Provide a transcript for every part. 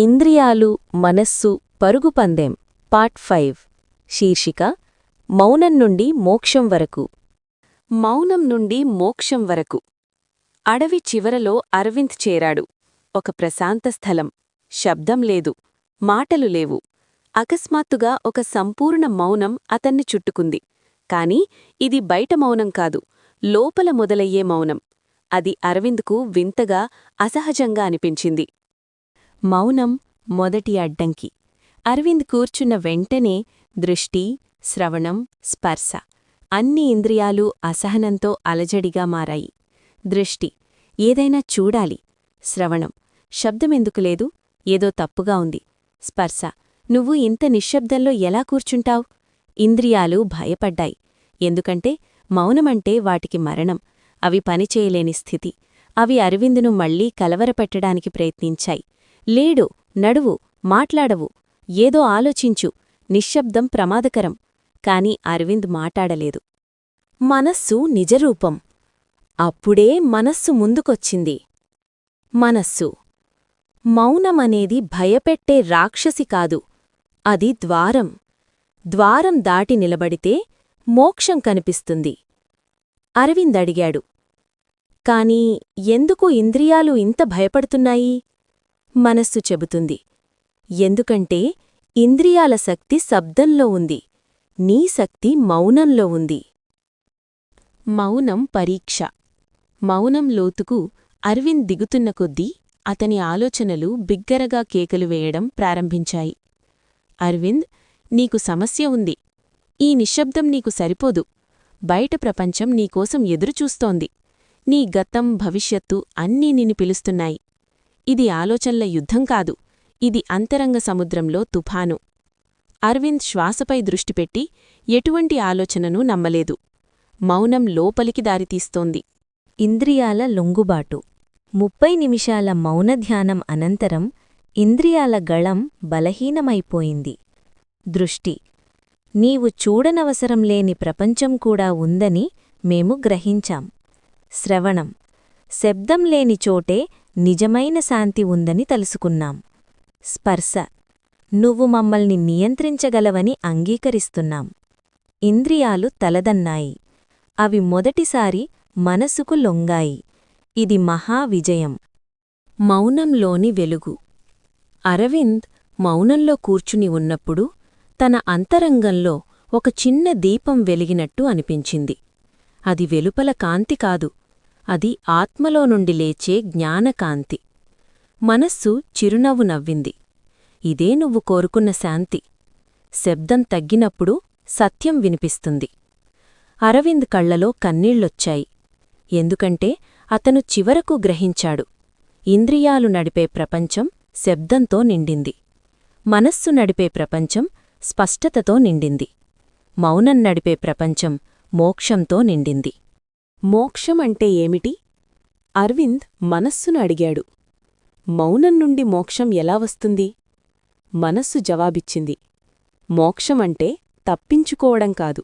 ఇంద్రియాలు మనస్సు పరుగుపందెం part five. శీర్షిక మౌనం నుండి మోక్షం వరకు. మౌనం నుండి మోక్షం వరకు. అడవి చివరలో అరవింద్ చేరాడు. ఒక ప్రశాంత స్థలం. శబ్దం లేదు. మాటలు లేవు. అకస్మాత్తుగా ఒక సంపూర్ణ మౌనం అతన్ని చుట్టుకుంది. కాని ఇది బయట మౌనం కాదు. లోపల మొదలయ్యే మౌనం. అది అరవింద్కు వింతగా అసహజంగా అనిపించింది. మౌనం మొదటి అడ్డంకి. అరవింద్ కూర్చున్న వెంటనే దృష్టి శ్రవణం స్పర్శ అన్ని ఇంద్రియాలు అసహనంతో అలజడిగా మారాయి. దృష్టి ఏదైనా చూడాలి. శ్రవణం శబ్దమెందుకు లేదు? ఏదో తప్పుగా ఉంది. స్పర్శ నువ్వు ఇంత నిశ్శబ్దంలో ఎలా కూర్చుంటావు? ఇంద్రియాలు భయపడ్డాయి. ఎందుకంటే మౌనమంటే వాటికి మరణం. అవి పనిచేయలేని స్థితి. అవి అరవిందును మళ్ళీ కలవరపెట్టడానికి ప్రయత్నించాయి. లేడు నడువు మాట్లాడవు ఏదో ఆలోచించు నిశ్శబ్దం ప్రమాదకరం. కాని అరవింద్ మాటాడలేదు మనస్సు నిజరూపం. అప్పుడే మనస్సు ముందుకొచ్చింది. మనస్సు. మౌనమనేది భయపెట్టే రాక్షసి కాదు. అది ద్వారం. ద్వారం దాటి నిలబడితే మోక్షం కనిపిస్తుంది. అరవింద్ అడిగాడు కాని ఎందుకు ఇంద్రియాలు ఇంత భయపడుతున్నాయి? మనస్సు చెబుతుంది. ఎందుకంటే ఇంద్రియాల శక్తి శబ్దంలో ఉంది. నీ శక్తి మౌనంలో ఉంది. మౌనం పరీక్ష. మౌనం లోతుకు అరవింద్ దిగుతున్న కొద్దీ అతని ఆలోచనలు బిగ్గరగా కేకలు వేయడం ప్రారంభించాయి. అరవింద్ నీకు సమస్య ఉంది. ఈ నిశ్శబ్దం నీకు సరిపోదు. బయట ప్రపంచం నీకోసం ఎదురుచూస్తోంది. నీ గతం భవిష్యత్తు అన్నీ నిన్ను పిలుస్తున్నాయి. ఇది ఆలోచనల యుద్ధం కాదు. ఇది అంతరంగ సముద్రంలో తుఫాను. అరవింద్ శ్వాసపై దృష్టిపెట్టి ఎటువంటి ఆలోచనను నమ్మలేదు. మౌనం లోపలికి దారితీస్తోంది. ఇంద్రియాల లొంగుబాటు. ముప్పై నిమిషాల మౌనధ్యానం అనంతరం ఇంద్రియాల గళం బలహీనమైపోయింది. దృష్టి. నీవు చూడనవసరం లేని ప్రపంచం కూడా ఉందని మేము గ్రహించాం. శ్రవణం. శబ్దం లేని చోటే నిజమైన శాంతి ఉందని తెలుసుకున్నాం. స్పర్శ. నువ్వు మమ్మల్ని నియంత్రించగలవని అంగీకరిస్తున్నాం. ఇంద్రియాలు తలదన్నాయి. అవి మొదటిసారి మనసుకు లొంగాయి. ఇది మహావిజయం మౌనంలోని వెలుగు. అరవింద్ మౌనంలో కూర్చుని ఉన్నప్పుడు తన అంతరంగంలో ఒక చిన్న దీపం వెలిగినట్టు అనిపించింది. అది వెలుపల కాంతి కాదు. అది ఆత్మలో నుండి లేచే జ్ఞానకాంతి. మనస్సు చిరునవ్వు నవ్వింది. ఇదే నువ్వు కోరుకున్న శాంతి. శబ్దం తగ్గినప్పుడు సత్యం వినిపిస్తుంది. అరవింద్ కళ్ళలో కన్నీళ్ళొచ్చాయి. ఎందుకంటే అతను చివరకు గ్రహించాడు. ఇంద్రియాలు నడిపే ప్రపంచం శబ్దంతో నిండింది. మనస్సు నడిపే ప్రపంచం స్పష్టతతో నిండింది. మౌనం నడిపే ప్రపంచం మోక్షంతో నిండింది. మోక్షం అంటే ఏమిటి? అరవింద్ మనస్సును అడిగాడు. మౌనం నుండి మోక్షం ఎలా వస్తుంది? మనస్సు జవాబిచ్చింది. మోక్షమంటే తప్పించుకోవడం కాదు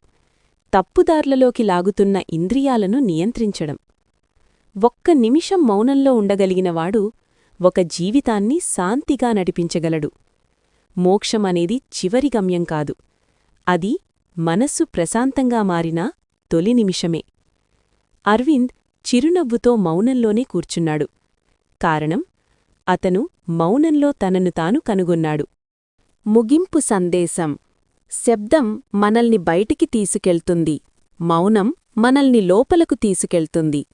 తప్పుదార్లలోకి లాగుతున్న ఇంద్రియాలను నియంత్రించడం. ఒక్క నిమిషం మౌనంలో ఉండగలిగినవాడు ఒక జీవితాన్ని శాంతిగా నడిపించగలడు. మోక్షమనేది చివరి గమ్యం కాదు అది మనస్సు ప్రశాంతంగా మారిన తొలి నిమిషమే. అరవింద్ చిరునవ్వుతో మౌనంలోనే కూర్చున్నాడు. కారణం? అతను మౌనంలో తనను తాను కనుగొన్నాడు. ముగింపు సందేశం. శబ్దం మనల్ని బయటికి తీసుకెళ్తుంది. మౌనం మనల్ని లోపలకు తీసుకెళ్తుంది.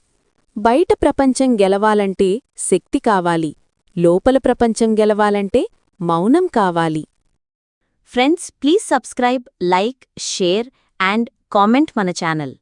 బయట ప్రపంచం గెలవాలంటే శక్తి కావాలి. లోపల ప్రపంచం గెలవాలంటే మౌనం కావాలి. Friends please subscribe like share and comment మన ఛానల్.